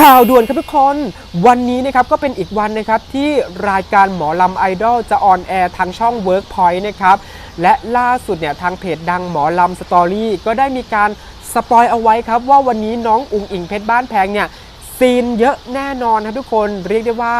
ข่าวด่วนครับทุกคน วันนี้นะครับก็เป็นอีกวันนะครับที่รายการหมอลำไอดอลจะออนแอร์ทางช่อง Workpoint นะครับ และล่าสุดเนี่ยทางเพจดังหมอลำสตอรี่ก็ได้มีการสปอยเอาไว้ครับว่าวันนี้น้องอุ๋งอิงเพชรบ้านแพงเนี่ยซีนเยอะแน่นอนครับทุกคนเรียกได้ว่า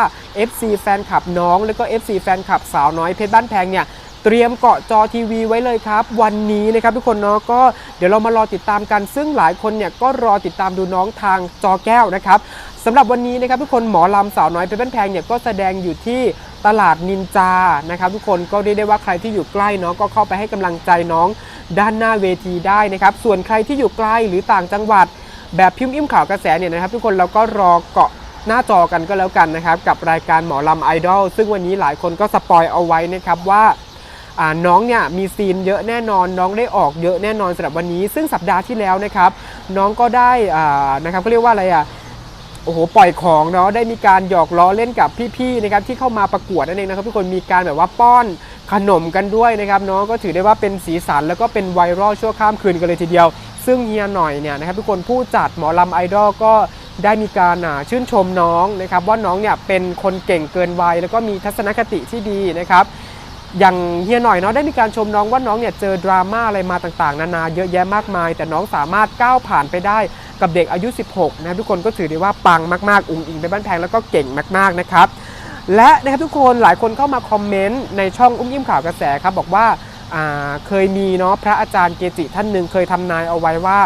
FC แฟนคลับน้อง แล้วก็ FC แฟนคลับสาวน้อยเพชรบ้านแพงเนี่ย เตรียมเกาะจอทีวีไว้เลยครับ วันนี้นะครับทุกคนเนาะก็เดี๋ยวเรามารอติดตามกัน ซึ่งหลายคนเนี่ยก็รอติดตามดูน้องทางจอแก้วนะครับสำหรับวันนี้นะครับทุกคนหมอลำสาวน้อยเพชรบ้านแพงเนี่ยก็แสดงอยู่ที่ตลาดนินจานะครับทุกคนก็เรียกได้ว่าใครที่อยู่ใกล้เนาะก็เข้าไปให้กำลังใจน้องด้านหน้าเวทีได้นะครับส่วนใครที่อยู่ไกล้หรือต่างจังหวัด แบบพิมพ์อิ่มข่าวกระแสเนี่ยนะครับ ทุกคนเราก็รอเกาะหน้าจอกันก็แล้วกันนะครับ กับรายการหมอลำไอดอลซึ่งวันนี้หลายคนก็สปอยเอาไว้นะครับว่า น้องเนี่ยมีซีนเยอะแน่นอน น้องได้ออกเยอะแน่นอนสำหรับวันนี้ ซึ่งสัปดาห์ที่แล้วนะครับน้องก็ได้นะครับเขาเรียกว่าอะไรอะโอ้โหปล่อยของเนาะได้มีการหยอกล้อเล่นกับพี่ๆนะครับที่เข้ามาประกวดนั่นเองนะครับทุกคนมีการแบบว่าป้อนขนมกันด้วยนะครับน้องก็ถือได้ว่าเป็นสีสันแล้วก็เป็นไวรัลชั่วข้ามคืนกันเลยทีเดียว ซึ่งเฮียหน่อยเนี่ยนะครับทุกคนผู้จัดหมอลำไอดอลก็ได้มีการชื่นชมน้องนะครับว่าน้องเนี่ยเป็นคนเก่งเกินวัยแล้วก็มีทัศนคติที่ดีนะครับ อย่างเฮียหน่อยเนาะได้มีการชมน้องว่าน้องเนี่ยเจอดราม่าอะไรมาต่างๆ นานาเยอะแยะมากมาย แต่น้องสามารถก้าวผ่านไปได้กับเด็กอายุ 16 นะทุกคนก็ถือได้ว่าปังมากๆ อุ้งอิงไปบ้านแพงแล้วก็เก่งมากๆนะครับ และนะครับทุกคนหลายคนเข้ามาคอมเมนต์ในช่องอุ้มยิ้มข่าวกระแสครับบอกว่าอ่าเคยมีเนาะพระอาจารย์เกจิท่านหนึ่งเคยทำนายเอาไว้ว่า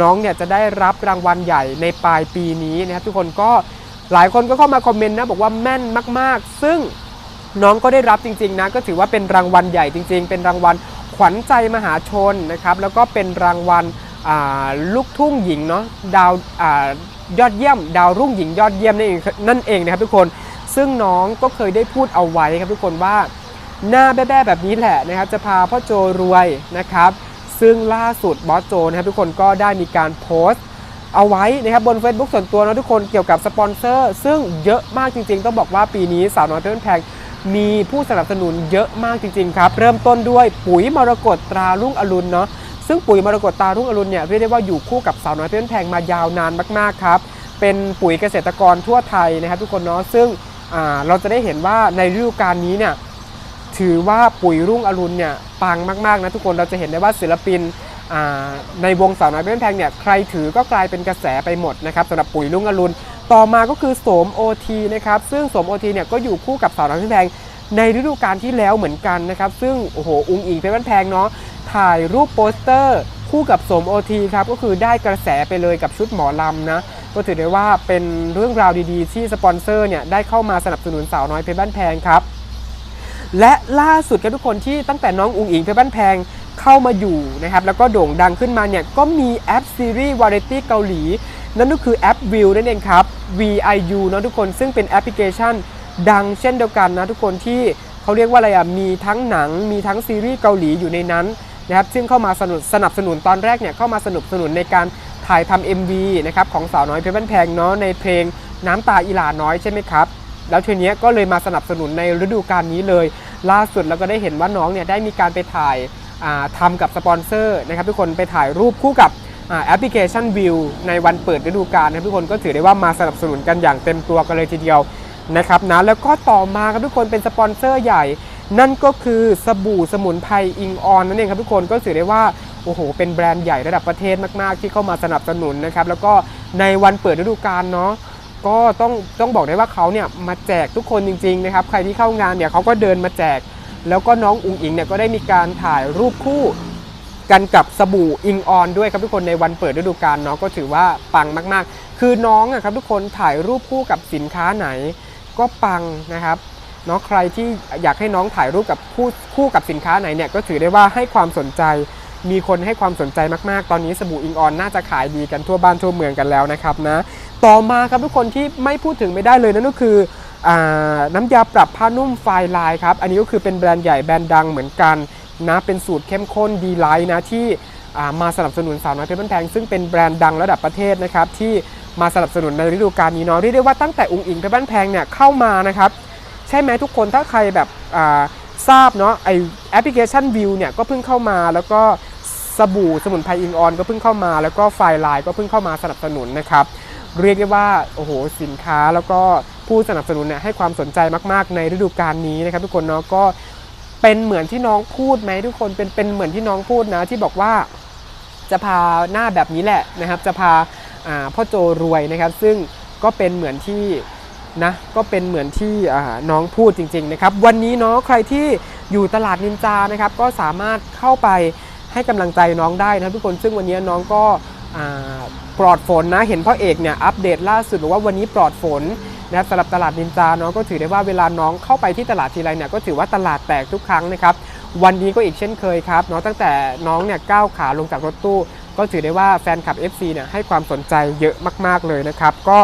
น้องเนี่ยจะได้รับรางวัลใหญ่ในปลายปีนี้นะครับทุกคนก็หลายคนก็เข้ามาคอมเมนต์นะบอกว่าแม่นมาก ๆ ซึ่ง น้องก็ได้รับจริงๆนะก็ถือว่าเป็นรางวัลใหญ่จริง ๆ เป็นรางวัลขวัญใจมหาชนนะครับแล้วก็เป็นรางวัลลูกทุ่งหญิงเนาะดาวอายอดเยี่ยม ดาวรุ่งหญิงยอดเยี่ยมนั่นเองนั่นเองนะครับทุกคนซึ่งน้องก็เคยได้พูดเอาไว้ครับทุกคนว่าหน้าแบ้ๆแบบนี้แหละนะครับจะพาพ่อโจรวยนะครับซึ่งล่าสุดบอสโจนะครับทุกคนก็ได้มีการโพสต์เอาไว้นะครับบน Facebook ส่วนตัวนะทุกคนเกี่ยวกับสปอนเซอร์ ซึ่งเยอะมากจริงๆ ต้องบอกว่าปีนี้สาวน้อยเพชรบ้านแพง มีผู้สนับสนุนเยอะมากจริงๆครับเริ่มต้นด้วยปุ๋ยมรกตตรารุ่งอรุณเนาะซึ่งปุ๋ยมรกตตรารุ่งอรุณเนี่ยเรียกได้ว่าอยู่คู่กับสาวน้อยเพชรบ้านแพงมายาวนานมากๆครับเป็นปุ๋ยเกษตรกรทั่วไทยนะครับทุกคนเนาะซึ่งเราจะได้เห็นว่าในฤดูกาลนี้เนี่ยถือว่าปุ๋ยรุ่งอรุณเนี่ยปังมากๆนะทุกคนเราจะเห็นได้ว่าศิลปินในวงสาวน้อยเพชรบ้านแพงเนี่ยใครถือก็กลายเป็นกระแสไปหมดนะครับสำหรับปุ๋ยรุ่งอรุณ ต่อมาก็คือโสม OT นะครับซึ่งโสม OT เนี่ยก็อยู่คู่กับสาวน้อยเพชรแพงในฤดูกาลที่แล้วเหมือนกันนะครับซึ่งโอ้โหอุงอิงเพชรบ้านแพงเนาะถ่ายรูปโปสเตอร์คู่กับโสม OT ครับก็คือได้กระแสไปเลยกับชุดหมอลำนะก็ถือได้ว่าเป็นเรื่องราวดีๆ ที่สปอนเซอร์เนี่ยได้เข้ามาสนับสนุนสาวน้อยเพชรบ้านแพงครับ และล่าสุดครับทุกคนที่ตั้งแต่น้องอุงอิงเพชรบ้านแพงเข้ามาอยู่นะครับแล้วก็โด่งดังขึ้นมาเนี่ยก็มีแอปซีรีส์วาไรตี้เกาหลี นั่นก็คือแอปวิวนั่นเองครับ VIU เนะทุกคนซึ่งเป็นแอปพลิเคชันดังเช่นเดียวกันนะทุกคนที่เขาเรียกว่าอะไรอะมีทั้งหนังมีทั้งซีรีส์เกาหลีอยู่ในนั้นนะครับซึ่งเข้ามาสนับสนับสนุนตอนแรกเนี่ยเข้ามาสนับสนุนในการถ่ายทำ MV นะครับของสาวน้อยเพชรบ้านแพงเนาะในเพลงน้ำตาอีหลาน้อยใช่ไหมครับแล้วทีเนี้ยก็เลยมาสนับสนุนในฤดูกาลนี้เลย ล่าสุดเราก็ได้เห็นว่าน้องเนี่ยได้มีการไปถ่ายอ่าทำกับสปอนเซอร์นะครับทุกคนไปถ่ายรูปคู่กับ แอปพลิเคชันวิวในวันเปิดฤดูกาลนะทุกคนก็ถือได้ว่ามาสนับสนุนกันอย่างเต็มตัวกันเลยทีเดียวนะครับนะแล้วก็ต่อมาครับทุกคนเป็นสปอนเซอร์ใหญ่ นั่นก็คือสบู่สมุนไพรอิงออนนั่นเองครับทุกคนก็ถือได้ว่าโอ้โห เป็นแบรนด์ใหญ่ระดับประเทศมาก ๆ ที่เข้ามาสนับสนุนนะครับแล้วก็ในวันเปิดฤดูกาลเนาะก็ต้องต้องบอกได้ว่าเขาเนี่ยมาแจกทุกคนจริง ๆ นะครับ ใครที่เข้างานเนี่ยเขาก็เดินมาแจก แล้วก็น้องอุงอิงเนี่ยก็ได้มีการถ่ายรูปคู่ กันกับสบู่อิงออนด้วยครับทุกคนในวันเปิดฤดูกาลเนาะก็ถือว่าปังมากๆ คือน้องอะครับทุกคนถ่ายรูปคู่กับสินค้าไหน ก็ปังนะครับเนาะใครที่อยากให้น้องถ่ายรูปกับคู่คู่กับสินค้าไหนเนี่ยก็ถือได้ว่าให้ความสนใจ มีคนให้ความสนใจมากๆ ตอนนี้สบู่อิงออนน่าจะขายดีกันทั่วบ้านทั่วเมืองกันแล้วนะครับนะต่อมาครับทุกคนที่ไม่พูดถึงไม่ได้เลยนั่นก็คืออน้ำยาปรับผ้านุ่มไฟลายครับอันนี้ก็คือเป็นแบรนด์ใหญ่แบรนด์ดังเหมือนกัน นะเป็นสูตรเข้มข้นดีไลท์นะที่มาสนับสนุนสาวน้อยเพชรบ้านแพงซึ่งเป็นแบรนด์ดังระดับประเทศนะครับที่มาสนับสนุนในฤดูกาลนี้เนาะเรียกได้ว่าตั้งแต่องค์อิงเพชรบ้านแพงเนี่ยเข้ามานะครับใช่ไหมทุกคนถ้าใครแบบทราบเนาะไอแอปพลิเคชันวิวเนี่ยก็เพิ่งเข้ามาแล้วก็สบู่สมุนไพรอิงออนก็เพิ่งเข้ามา แล้วก็ไฟลายก็เพิ่งเข้ามาสนับสนุนนะครับเรียกได้ว่าโอ้โหสินค้าแล้วก็ผู้สนับสนุนเนี่ยให้ความสนใจมาก ๆ ในฤดูกาลนี้นะครับทุกคนเนาะก็ เป็นเหมือนที่น้องพูดไหมทุกคนเป็นเป็นเหมือนที่น้องพูดนะที่บอกว่าจะพาหน้าแบบนี้แหละนะครับ จะพาาพ่อโจรวยนะครับ ซึ่งก็เป็นเหมือนที่นะก็เป็นเหมือนที่น้องพูดจริง ๆ นะครับ วันนี้เนาะใครที่อยู่ตลาดนินจานะครับ ก็สามารถเข้าไปให้กำลังใจน้องได้นะทุกคนซึ่งวันนี้น้องก็ปลอดฝนนะเห็นพ่อเอกเนี่ยอัปเดตล่าสุดบอกว่าวันนี้ปลอดฝน นะครับสำหรับตลาดนินจาเนาะก็ถือได้ว่าเวลาน้องเข้าไปที่ตลาดทีไรเนี่ยก็ถือว่าตลาดแตกทุกครั้งนะครับวันนี้ก็อีกเช่นเคยครับเนาะตั้งแต่น้องเนี่ยก้าวขาลงจากรถตู้ ก็ถือได้ว่าแฟนคลับ FC เนี่ยให้ความสนใจเยอะมาก ๆเลยนะครับ ก็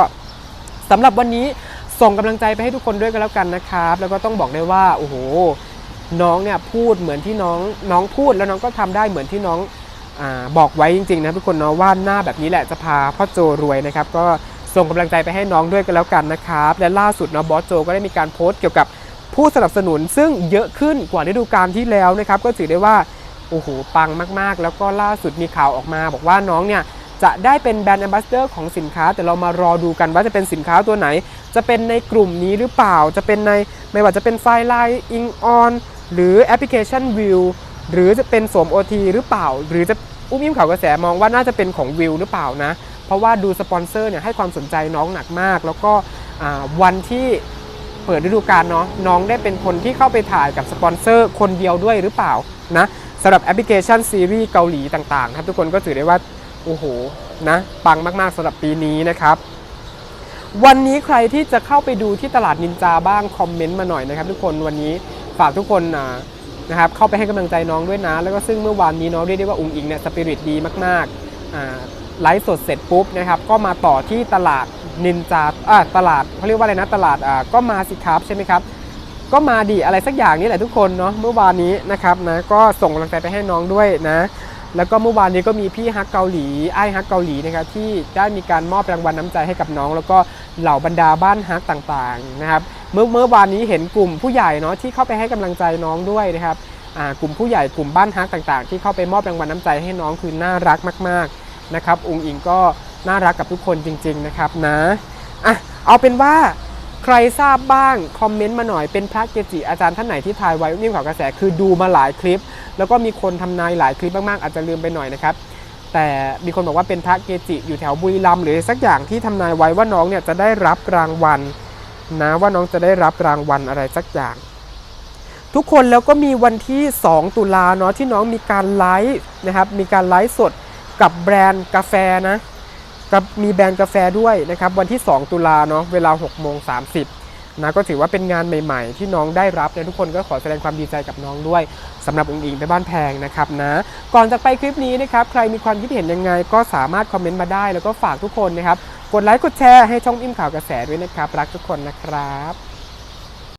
สำหรับวันนี้ส่งกำลังใจไปให้ทุกคนด้วยกันแล้วกันนะครับ แล้วก็ต้องบอกได้ว่าโอ้โหน้องเนี่ยพูดเหมือนที่น้องน้องพูดแล้วน้องก็ทำได้เหมือนที่น้องอบอกไว้จริงๆนะทุกคนเนาะว่าหน้าแบบนี้แหละจะพาพ่อโจรวยนะครับ ก็ ส่งกำลังใจไปให้น้องด้วยกันแล้วกันนะครับ และล่าสุดเนาะบอสโจก็ได้มีการโพสต์เกี่ยวกับผู้สนับสนุนซึ่งเยอะขึ้นกว่าฤดูกาลที่แล้วนะครับ ก็ถือได้ว่าโอ้โหปังมากๆ แล้วก็ล่าสุดมีข่าวออกมา บอกว่าน้องเนี่ยจะได้เป็นแบรนด์แอมบาสเดอร์ของสินค้า แต่เรามารอดูกันว่าจะเป็นสินค้าตัวไหน จะเป็นในกลุ่มนี้หรือเปล่า จะเป็นในไม่ว่าจะเป็นไฟล์ไลน์อิงออนหรือแอปพลิเคชันวิวหรือจะเป็นสวม OT หรือเปล่า หรือจะอุ้มยิ้มข่าวกระแสมองว่าน่าจะเป็นของวิวหรือเปล่านะ เพราะว่าดูสปอนเซอร์เนี่ยให้ความสนใจน้องหนักมาก แล้วก็วันที่เปิดฤดูกาลเนาะน้องได้เป็นคนที่เข้าไปถ่ายกับสปอนเซอร์คนเดียวด้วยหรือเปล่านะสำหรับแอปพลิเคชันซีรีส์เกาหลีต่างๆครับทุกคนก็ถือได้ว่า โอ้โหนะปังมากๆสำหรับปีนี้นะครับวันนี้ใครที่จะเข้าไปดูที่ตลาดนินจาบ้างคอมเมนต์มาหน่อยนะครับทุกคนวันนี้ฝากทุกคนนะครับเข้าไปให้กำลังใจน้องด้วยนะ แล้วก็ซึ่งเมื่อวานนี้น้องเรียกได้ว่าอุงอิงเนี่ยสปิริตดีมากๆ ไลฟ์สดเสร็จปุ๊บนะครับ ก็มาต่อที่ตลาดนินจาอ่าตลาดเขาเรียกว่าอะไรนะตลาดอ่าก็มาสิครับใช่ไหมครับ ก็มาดีอะไรสักอย่างนี่แหละทุกคนเนาะเมื่อวานนี้นะครับนะก็ส่งกำลังใจไปให้น้องด้วยนะ แล้วก็เมื่อวานนี้ก็มีพี่ฮักเกาหลีไอ้ฮักเกาหลีนะครับที่ได้มีการมอบรางวัลน้ำใจให้กับน้อง แล้วก็เหล่าบรรดาบ้านฮักต่างๆนะครับเมื่อเมื่อวานนี้เห็นกลุ่มผู้ใหญ่เนาะที่เข้าไปให้กำลังใจน้องด้วยนะครับกลุ่มผู้ใหญ่กลุ่มบ้านฮักต่างๆ ที่เข้าไปมอบรางวัลน้ำใจให้น้องคือน่ารักมากๆ นะครับอุงอิงก็น่ารักกับทุกคนจริง ๆ นะครับนะอะเอาเป็นว่าใครทราบบ้าง คอมเมนต์มาหน่อยเป็นพระเกจิอาจารย์ท่านไหนที่ทายไว้นิ่มข่าวกระแสคือดูมาหลายคลิป แล้วก็มีคนทำนายหลายคลิปมากๆอาจจะลืมไปหน่อยนะครับแต่มีคนบอกว่าเป็นพระเกจิอยู่แถวบุรีรัมย์หรือสักอย่างที่ทำนายไว้ว่าน้องเนี่ยจะได้รับรางวัลนะว่าน้องจะได้รับรางวัลอะไรสักอย่าง ทุกคนแล้วก็มีวันที่ 2 ตุลาเนาะที่น้องมีการไลฟ์นะครับมีการไลฟ์สด กับแบรนด์กาแฟนะกับมีแบรนด์กาแฟด้วยนะครับ วันที่ 2 ตุลาเนาะเวลา6โมง30นะก็ถือว่าเป็นงานใหม่ๆ ที่น้องได้รับนะทุกคนก็ขอแสดงความดีใจกับน้องด้วยสำหรับองค์อิงไปบ้านแพงนะครับนะก่อนจะไปคลิปนี้นะครับใครมีความคิดเห็นยังไง ก็สามารถคอมเมนต์มาได้ แล้วก็ฝากทุกคนนะครับกดไลค์กดแชร์ให้ช่องอิ่มข่าวกระแสด้วยนะครับ รักทุกคนนะครับ